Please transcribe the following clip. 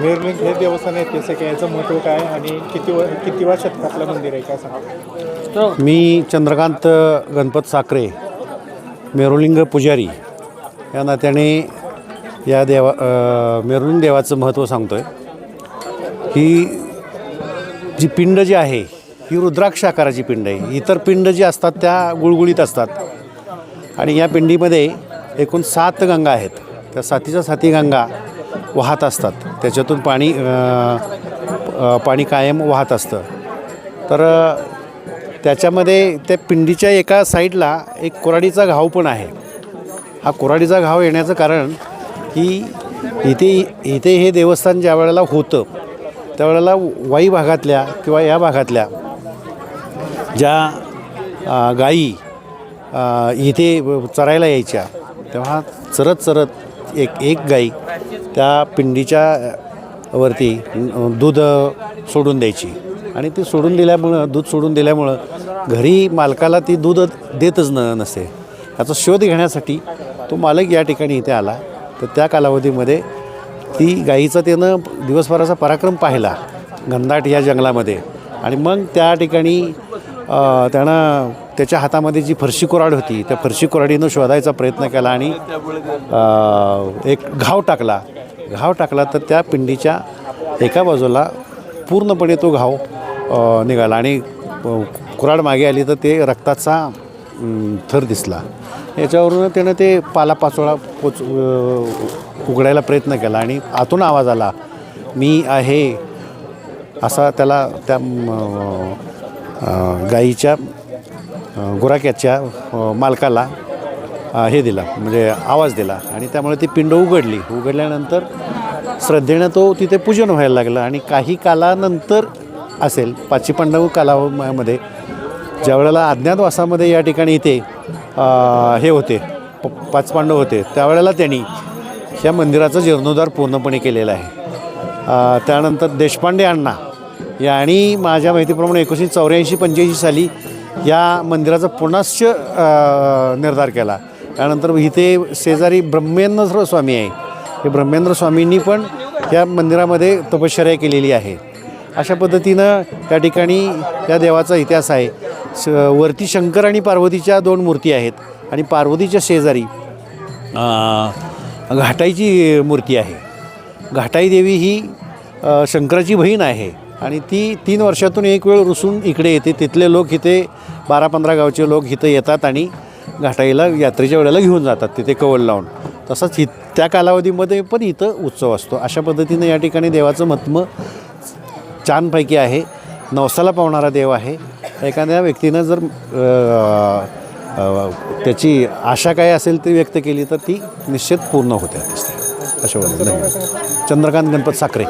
वेरुळिंग हे देवस्थान ऐतिहासिक आहे याचं महत्त्व काय आणि किती व किती वा शतकातलं मंदिर आहे काय सांगा? मी चंद्रकांत गणपत साखरे मेरुलिंग पुजारी. या नात्याने या देवा मेरुलिंग देवाचं महत्त्व सांगतो आहे ही जी पिंड जी आहे ही रुद्राक्ष आकाराची पिंड आहे. इतर पिंड जी असतात त्या गुळगुळीत असतात. आणि या पिंडीमध्ये एकूण सात गंगा आहेत. त्या सातीच्या साती गंगा वाहत असतात. त्याच्यातून पाणी पाणी कायम वाहत असतं. तर त्याच्यामध्ये त्या पिंडीच्या एका साईडला एक कोराडीचा घाव पण आहे. हा कोराडीचा घाव येण्याचं कारण की इथे इथे हे देवस्थान ज्या वेळेला होतं त्यावेळेला वाई भागातल्या किंवा या भागातल्या ज्या गाई गायी इथे चरायला यायच्या तेव्हा चरत चरत एक एक गाई त्या पिंडीच्या वरती दूध सोडून द्यायची. आणि ती सोडून दिल्यामुळं दूध सोडून दिल्यामुळं घरी मालकाला ती दूध देतच न नसते याचा शोध घेण्यासाठी तो मालक या ठिकाणी इथे आला. तर त्या कालावधीमध्ये ती गाईचा त्यानं दिवसभराचा पराक्रम पाहिला घनदाट या जंगलामध्ये. आणि मग त्या ठिकाणी त्यानं त्याच्या हातामध्ये जी फरशी कुराड होती त्या फरशी कुराडीनं शोधायचा प्रयत्न केला आणि एक घाव टाकला. घाव टाकला तर त्या पिंडीच्या एका बाजूला पूर्णपणे तो घाव निघाला आणि कुराड कुऱ्हाड मागे आली तर ते रक्ताचा थर दिसला. याच्यावरून त्यानं ते पालापाचोळा पोच उघडायला प्रयत्न केला आणि आतून आवाज आला मी आहे असा त्याला त्या गाईच्या गुराक्याच्या मालकाला हे दिला म्हणजे आवाज दिला आणि त्यामुळे ती पिंड उघडली. उघडल्यानंतर श्रद्धेनं तो तिथे पूजन व्हायला लागलं आणि काही कालानंतर असेल पाचशे पांडव कालामध्ये ज्या वेळेला अज्ञातवासामध्ये या ठिकाणी इथे हे होते प पाच पांडव होते त्यावेळेला त्यांनी ह्या मंदिराचा जीर्णोद्धार पूर्णपणे केलेला आहे. त्यानंतर देशपांडे अण्णा यांनी माझ्या माहितीप्रमाणे एकोणीसशे चौऱ्याऐंशी पंच्याऐंशी साली या मंदिराचा पुनश्च निर्धार केला. त्यानंतर इथे शेजारी ब्रह्मेंद्र स्वामी आहे. हे ब्रह्मेंद्र स्वामींनी पण या मंदिरामध्ये तपश्चर्या केलेली आहे. अशा पद्धतीनं त्या ठिकाणी या देवाचा इतिहास आहे. स वरती शंकर आणि पार्वतीच्या दोन मूर्ती आहेत आणि पार्वतीच्या शेजारी घाटाईची मूर्ती आहे. घाटाई देवी ही शंकराची बहीण आहे आणि ती तीन वर्षातून एक वेळ रुसून इकडे येते. तिथले लोक इथे बारा पंधरा गावचे लोक इथं येतात आणि घाटाईला यात्रेच्या वेळेला घेऊन जातात तिथे कवल लावून. तसंच हि त्या कालावधीमध्ये पण इथं उत्सव असतो. अशा पद्धतीनं या ठिकाणी देवाचं महत्त्व छानपैकी आहे. नवसाला पावणारा देव आहे. एखाद्या व्यक्तीनं जर त्याची आशा काय असेल ती व्यक्त केली तर ती निश्चित पूर्ण होते. अशा धन्यवाद चंद्रकांत गणपत साखरे.